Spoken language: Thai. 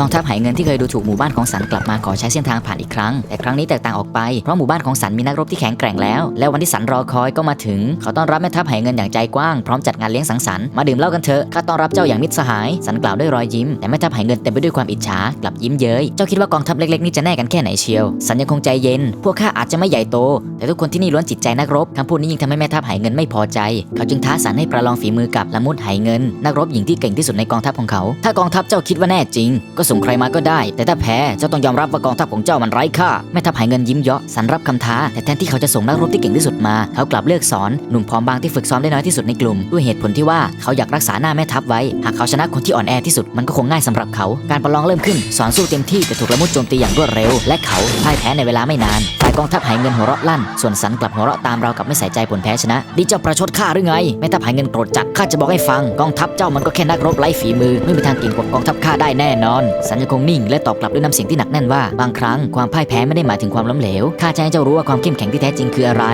กองทัพไหเงินที่เคยดูถูกหมู่บ้านของสันกลับมาขอใช้เส้นทางผ่านอีกครั้ง แต่ครั้งนี้แตกต่างออกไป เพราะหมู่บ้านของสันมีนักรบที่แข็งแกร่งแล้ว และวันที่สันรอคอยก็มาถึง เขาต้อนรับแม่ทัพไหเงินอย่างใจกว้าง พร้อมจัดงานเลี้ยงสังสรรค์ มาดื่มเหล้ากันเถอะข้าต้อนรับเจ้าอย่างมิตรสหาย สันกล่าวด้วยรอยยิ้ม แต่แม่ทัพไหเงินเต็มไปด้วยความอิจฉากลับยิ้มเย้ย เจ้าคิดว่ากองทัพเล็กๆนี่จะแน่กันแค่ไหนเชียว สันยังคงใจเย็น พวกข้าอาจจะไม่ใหญ่โต แต่ทุกคนที่นี่ล้วนจิตใจนักรบคำพูดนี้ยิ่งทำให้แม่ทัพไหเงินไม่พอใจ เขาจึงท้าสันให้ประลองฝีมือกับละมุดไหเงิน นักรบหญิงที่เก่งที่สุดในกองทัพของเขา ถ้ากองทัพเจ้าคิดว่าแน่จริงก็ส่งใครมาก็ได้ แต่ถ้าแพ้เจ้าต้องยอมรับว่ากองทัพของเจ้ามันไร้ค่าแม่ทัพไหเงินยิ้มเยาะสันรับคำท้า แต่แทนที่เขาจะส่งนักรบที่เก่งที่สุดมา เขากลับเลือกสอนหนุ่มผอมบางที่ฝึกซ้อมได้น้อยที่สุดในกลุ่ม ด้วยเหตุผลที่ว่าเขาอยากรักษาหน้าแม่ทัพไว้ หากเขาชนะคนที่อ่อนแอที่สุดมันก็คงง่ายสำหรับเขา การประลองเริ่มขึ้นสอนสู้เต็มที่แต่ถูกละมุดโจมตีอย่างรวดเร็ว และเขาพ่ายแพ้ในเวลาไม่นานายกองทัพหายเงินหัวเราะลั่น ส่วนสันกลับหัวเราะตามเรากับไม่ใส่ใจผลแพ้ชนะนี่เจ้าประชดข้าหรือไงแม่ทัพหายเงินโกรธจัดข้าจะบอกให้ฟัง กองทัพเจ้ามันก็แค่นักรบไร้ฝีมือ ไม่มีทางเก่งกว่ากองทัพข้าได้แน่นอน สันยังคงนิ่งและตอบกลับด้วยน้ำเสียงที่หนักแน่นว่า บางครั้งความพ่ายแพ้ไม่ได้หมายถึงความล้มเหลว ข้าจะให้เจ้ารู้ว่าความเข้มแข็งที่แท้จริงคืออะไร